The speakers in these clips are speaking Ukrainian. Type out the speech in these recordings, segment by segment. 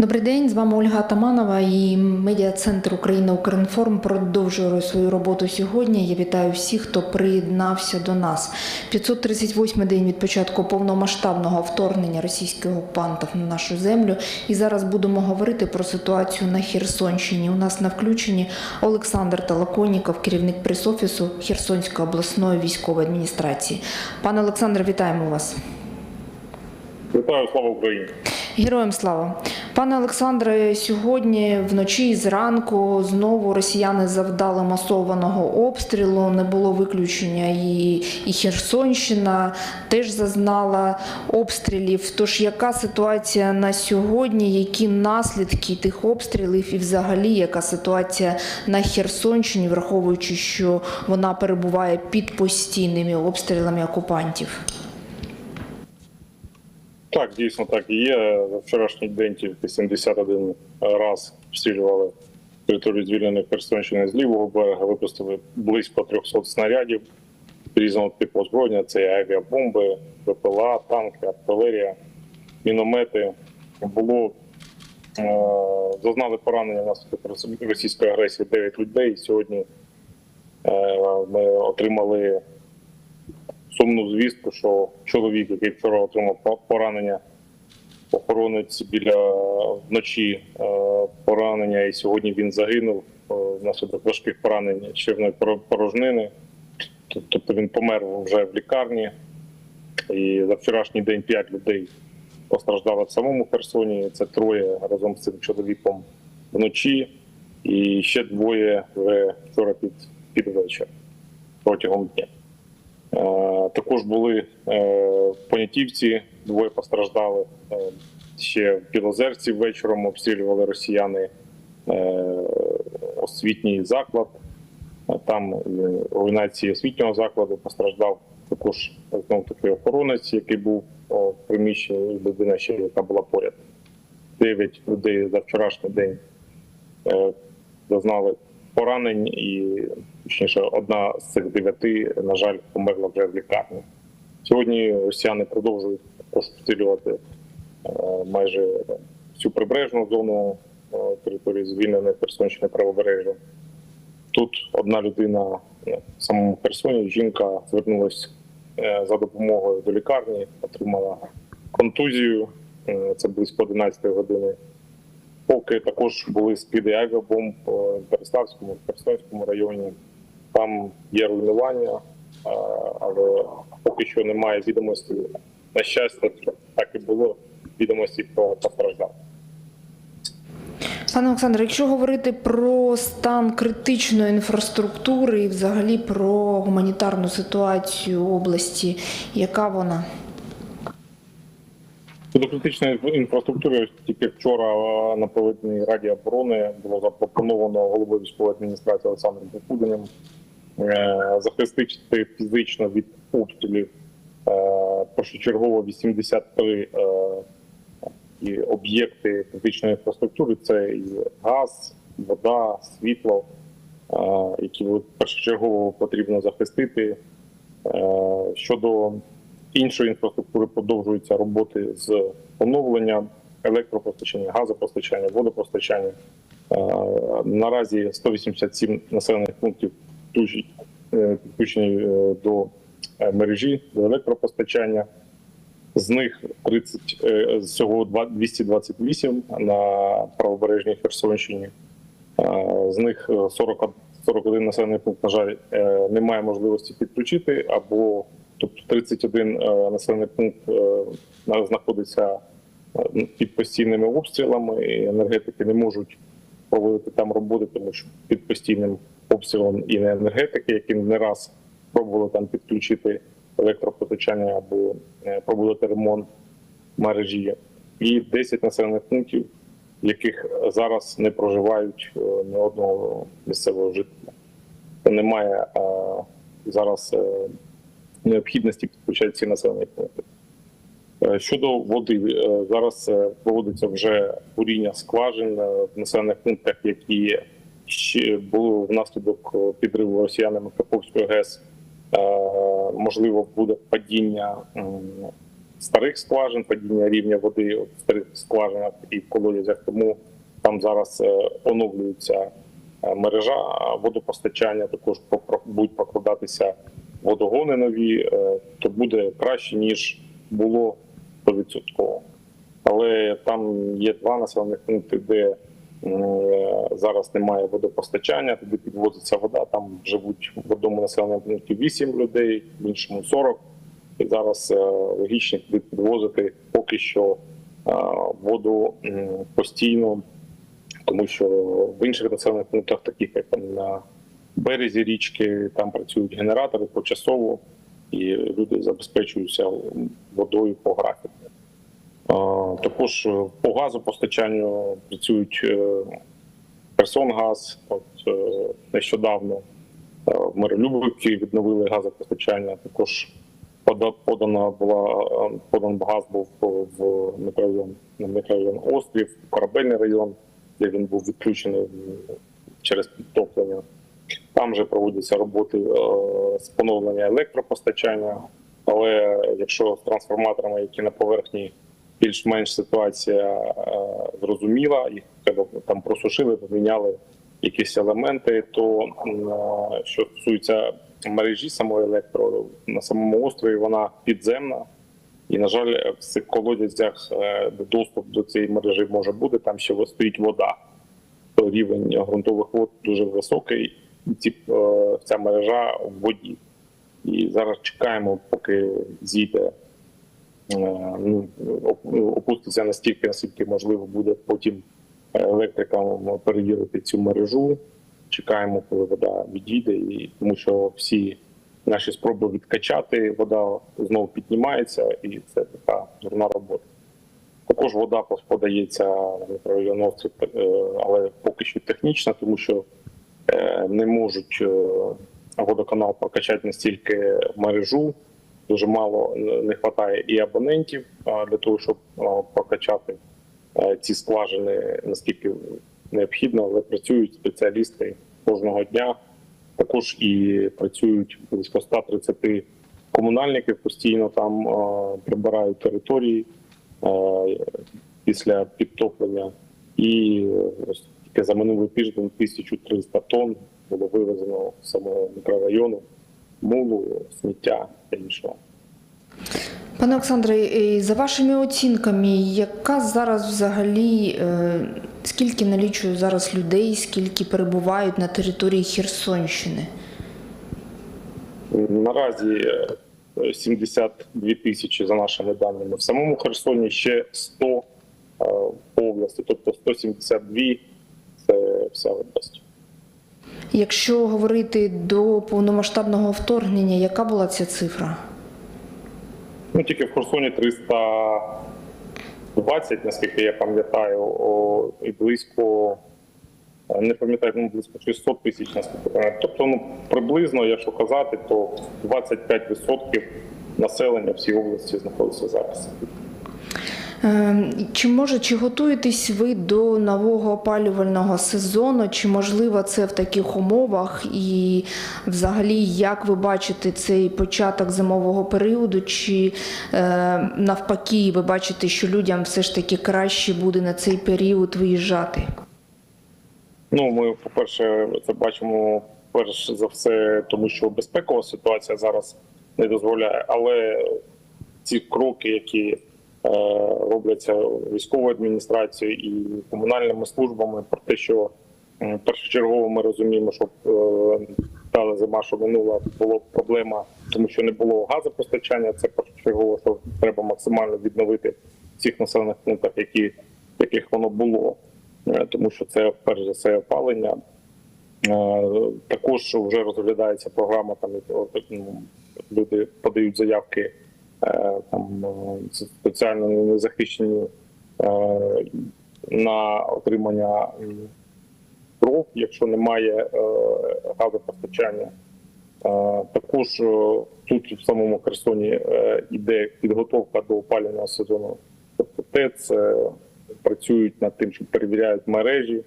Добрий день, з вами Ольга Атаманова і медіа-центр Україна Укрінформ продовжує свою роботу сьогодні. Я вітаю всіх, хто приєднався до нас. 538 день від початку повномасштабного вторгнення російських окупантів на нашу землю. І зараз будемо говорити про ситуацію на Херсонщині. У нас на включенні Олександр Талаконіков, керівник пресофісу Херсонської обласної військової адміністрації. Пане Олександре, вітаємо вас. Вітаю, слава Україні! Героям слава, пане Олександре. Сьогодні вночі і зранку знову росіяни завдали масованого обстрілу. Не було виключення і, і Херсонщина теж зазнала обстрілів. Тож яка ситуація на сьогодні? Які наслідки тих обстрілів, і взагалі яка ситуація на Херсонщині, враховуючи, що вона перебуває під постійними обстрілами окупантів? Так, дійсно так і є. Вчорашній день тільки 71 раз обстрілювали територію звільненої Херсонщини з лівого берега, випустили близько 300 снарядів різного типу озброєння. Це авіабомби, ВПЛА, танки, артилерія, міномети. Було е, зазнали поранення внаслідок російської агресії 9 людей. Сьогодні е, ми отримали сумну звістку, що чоловік, який вчора отримав поранення, охоронець біля вночі е, поранення, і сьогодні він загинув е, внаслідок важких поранень червної порожнини. Тобто він помер вже в лікарні. І за вчорашній день п'ять людей постраждало в самому Херсоні. Це троє разом з цим чоловіком вночі, і ще двоє вже вчора під, під вечір протягом дня. Е, Також були е, Понятівці, двоє постраждали. Е, Ще в Білозерці вечором обстрілювали росіяни освітній заклад. Там руйнації освітнього закладу постраждав також знову таки охоронець, який був в приміщенні, людина ще, яка була поряд. Дев'ять людей за вчорашній день зазнали поранень, і точніше, одна з цих дев'яти, на жаль, померла вже в лікарні. Сьогодні росіяни продовжують також е, майже всю прибережну зону е, території звільненої Херсонщини правобережжя. Тут одна людина е, в самому Херсоні, жінка звернулася за допомогою до лікарні, отримала контузію. Це близько 11 години. Поки також були скиди авіабомб в Переславському, в Херсонському районі. Там є руйнування, е, але поки що немає відомості. На щастя, так і було відомості про постраждалих. Пане Олександре, якщо говорити про стан критичної інфраструктури і взагалі про гуманітарну ситуацію області, яка вона? Щодо критичної інфраструктури, тільки вчора е, на проведеній раді оборони було запропоновано головою військової адміністрації Олександром Покудиним е, захистити фізично від обстрілів е, першочергово 83 е, і об'єкти критичної інфраструктури. Це і газ, вода, світло, які першочергово потрібно захистити. Щодо іншої інфраструктури продовжуються роботи з оновлення електропостачання, газопостачання, водопостачання. Е, Наразі 187 населених пунктів е, підключені е, до мережі, до електропостачання. З них 30, е, всього два- 228 на правобережній Херсонщині. З них е, 40, 41 населений пункт, на жаль, немає можливості підключити, або тобто 31 е, населений пункт е, на- знаходиться е, під постійними обстрілами, і енергетики не можуть проводити там роботи, тому що під постійним обстрілом і не енергетики, які не раз пробували там підключити електропостачання або проводити ремонт мережі, і 10 населених пунктів, в яких зараз не проживають ні одного місцевого жителя. Немає зараз необхідності підключати ці населені пункти. Е, Щодо води, е, зараз е, проводиться вже буріння скважин в населених пунктах, які були внаслідок підриву росіянами Каховської ГЕС. Можливо, буде падіння старих скважин, падіння рівня води в старих скважинах і в колодязях. Тому там зараз оновлюється мережа водопостачання. Також будуть прокладатися водогони нові, е, то буде краще ніж було 100%. Але там є два населених пункти, де е, зараз немає водопостачання, туди підвозиться вода. Там живуть в одному населеному пункті 8 людей, в іншому 40. І зараз е, логічно туди підвозити поки що воду постійно, тому що в інших населених пунктах, таких як на березі річки, там працюють генератори почасово, і люди забезпечуються водою по графіку. Також е, по газопостачанню працюють е, Херсонгаз. От е, нещодавно в Миролюбівці відновили газопостачання. Також подана була подан газ був в мікрорайон на мікрорайон Острів, Корабельний район, де він був відключений через підтоплення. Там вже проводяться роботи е, з поновлення електропостачання. Але якщо з трансформаторами, які на поверхні більш-менш ситуація е, зрозуміла, їх треба там просушили, поміняли якісь елементи, то е, що стосується мережі самої електро на самому острові, вона підземна. І, на жаль, в цих колодязях доступ до цієї мережі може бути, там ще стоїть вода. Рівень ґрунтових вод дуже високий, ці, е, ця мережа в воді. І зараз чекаємо, поки зійде, е, ну, опуститься настільки, наскільки можливо буде потім електрикам перевірити цю мережу. Чекаємо, коли вода відійде, і тому що всі наші спроби відкачати, вода знову піднімається, і це така дурна робота. Також вода подається на мікрорайон е, але поки що технічна, тому що не можуть е, водоканал прокачати настільки мережу. Дуже мало е, не вистачає і абонентів для того, щоб прокачати е, ці скважини наскільки необхідно, але працюють спеціалісти кожного дня. Також і працюють близько 130 комунальників постійно там прибирають території е, після підтоплення. І е, ось тільки за минулий тиждень 1300 тонн було вивезено з самого мікрорайону мулу, сміття та іншого. Пане Олександре, е, за вашими оцінками, яка зараз взагалі е, скільки налічує зараз людей, скільки перебувають на території Херсонщини? Наразі е, 72 тисячі за нашими даними. В самому Херсоні ще 100 е, по області, тобто 172 це вся область. Якщо говорити до повномасштабного вторгнення, яка була ця цифра? Ну тільки в Херсоні 320, наскільки я пам'ятаю, і близько е, не пам'ятаю, ну близько 600 тисяч наскільки пам'ятаю. Тобто, ну приблизно, якщо казати, то 25% населення всій області знаходиться зараз. Е, Чи може чи готуєтесь ви до нового опалювального сезону? Чи можливо це в таких умовах? І взагалі, як ви бачите цей початок зимового періоду? Чи е, навпаки, ви бачите, що людям все ж таки краще буде на цей період виїжджати? Ну, ми, по-перше, це бачимо перш за все, тому що безпекова ситуація зараз не дозволяє. Але ці кроки, які робляться військовою адміністрацією і комунальними службами, про те, що першочергово ми розуміємо, що е, та зима, що минула, була проблема, тому що не було газопостачання. Це першочергово, що треба максимально відновити в цих населених пунктах, які яких воно було. Е, тому що це перш за все опалення. Е, Також вже розглядається програма. Там ну, люди подають заявки е, там е, спеціально незахищені е, на отримання дров, якщо немає е, газопостачання. Е, Також е, тут в самому Херсоні е, іде підготовка до опалювального сезону. Тобто ТЕЦ е, працюють над тим, що перевіряють мережі.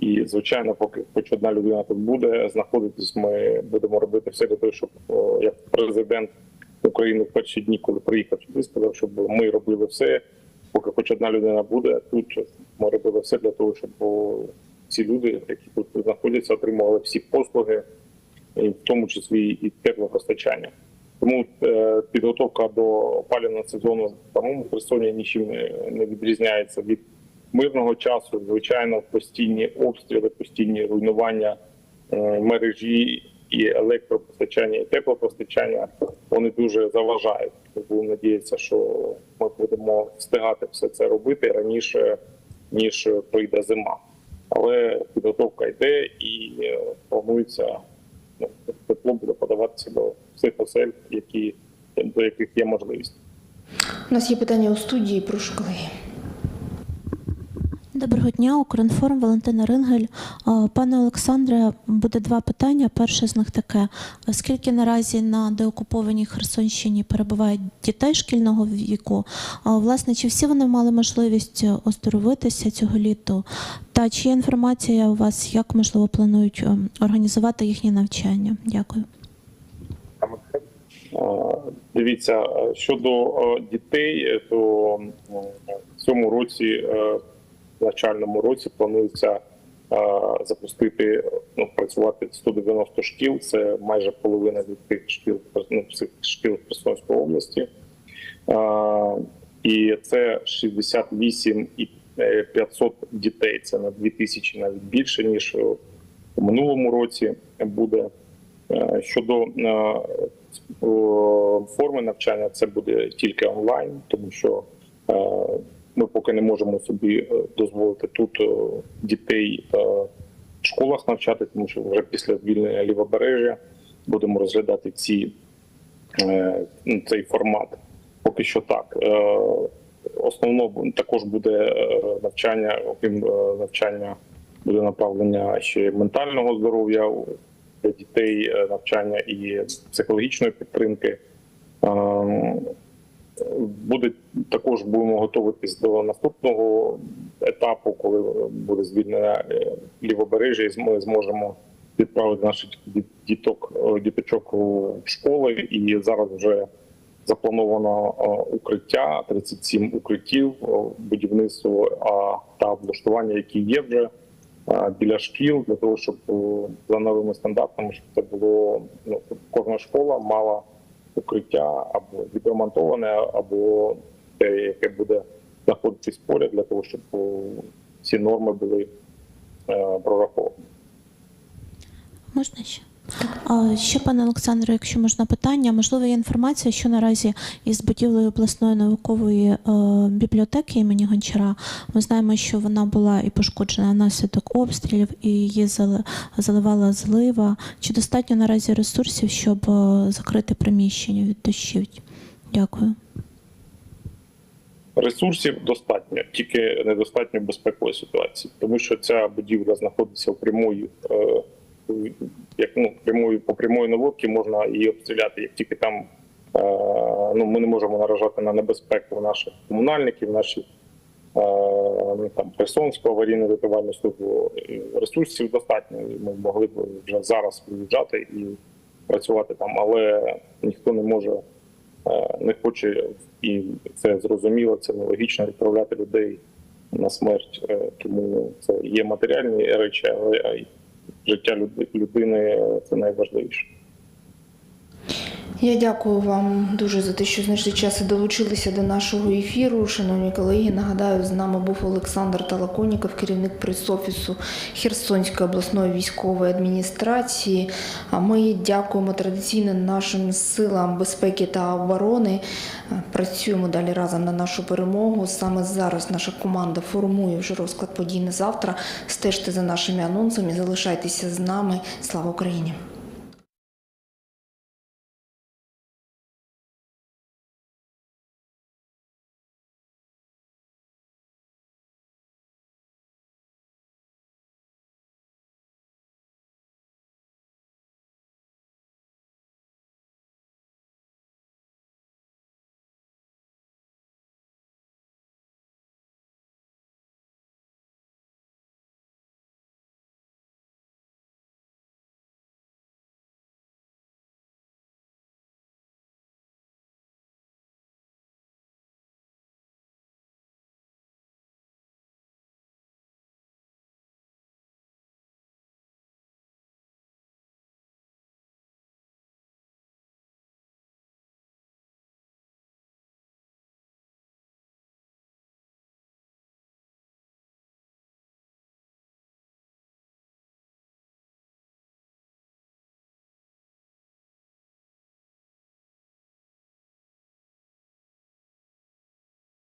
І звичайно, поки хоч одна людина тут буде знаходитись, ми будемо робити все для того, щоб як президент України в перші дні, коли приїхав сюди, сказав, щоб ми робили все, поки хоч одна людина буде тут. Ми робили все для того, щоб ці люди, які тут знаходяться, отримували всі послуги, в тому числі і теплопостачання. Тому е, підготовка до опалювального сезону в самому Херсоні нічим не, не відрізняється від мирного часу. Звичайно, постійні обстріли, постійні руйнування е, мережі і електропостачання, і теплопостачання вони дуже заважають. Тому надіятися, що ми будемо встигати все це робити раніше ніж прийде зима. Але підготовка йде і е, планується ну, тепло буде подаватися до всіх осель, які до яких є можливість. У нас є питання у студії, прошу колеги. Доброго дня, Укрінформ, Валентина Рингель. Пане Олександре, буде два питання. Перше з них таке: скільки наразі на деокупованій Херсонщині перебувають дітей шкільного віку? Власне, чи всі вони мали можливість оздоровитися цього літу? Та чи є інформація у вас, як можливо планують ем, організувати їхнє навчання? Дякую. Дивіться, е, щодо е, дітей, е, то в цьому році, навчальному році, планується запустити ну, працювати 190 шкіл. Це майже половина від тих шкіл ну, шкіл Херсонської області. І це 68 і е, 500 дітей. Це на 2000 навіть більше ніж у минулому році буде. Щодо форми навчання, це буде тільки онлайн, тому що ми поки не можемо собі е, дозволити тут е, дітей е, в школах навчати, тому що вже після звільнення лівобережжя будемо розглядати ці, ну, цей формат. Поки що так. Основно також буде навчання, окрім навчання, буде направлення ще ментального здоров'я для дітей навчання і психологічної підтримки. Буде також будемо готуватись до наступного етапу, коли буде звільнення е, лівобережжя, і ми зможемо відправити наших діток е, діточок у школи. І зараз вже заплановано е, укриття, 37 укриттів, будівництво та облаштування, які є вже біля шкіл, для того, щоб за новими стандартами, щоб це було ну, кожна школа мала укриття або відремонтоване, або те, яке буде знаходитись поряд, для того, щоб всі ці норми були е, прораховані. Можна ще? Ще, пане Олександре, якщо можна питання, можливо, є інформація, що наразі із будівлею обласної наукової е, бібліотеки імені Гончара. Ми знаємо, що вона була і пошкоджена внаслідок обстрілів, і її заливала злива. Чи достатньо наразі ресурсів, щоб е, закрити приміщення від дощів? Дякую. Ресурсів достатньо, тільки недостатньо безпекової ситуації, тому що ця будівля знаходиться в прямої, е, як ну прямої по прямої наводки можна її обстріляти, як тільки там е, ну ми не можемо наражати на небезпеку наших комунальників, наших е, ну, там Херсонську аварійну рятувальну службу. Ресурсів достатньо. Ми могли б вже зараз виїжджати і працювати там, але ніхто не може е, не хоче, і це зрозуміло, це нелогічно відправляти людей на смерть. Е, Тому це є матеріальні речі, але й життя люд- людини е, це найважливіше. Я дякую вам дуже за те, що знайшли час і долучилися до нашого ефіру. Шановні колеги, нагадаю, з нами був Олександр Талаконіков, керівник прес-офісу Херсонської обласної військової адміністрації. А ми дякуємо традиційно нашим силам безпеки та оборони. Працюємо далі разом на нашу перемогу. Саме зараз наша команда формує вже розклад подій на завтра. Стежте за нашими анонсами, залишайтеся з нами. Слава Україні!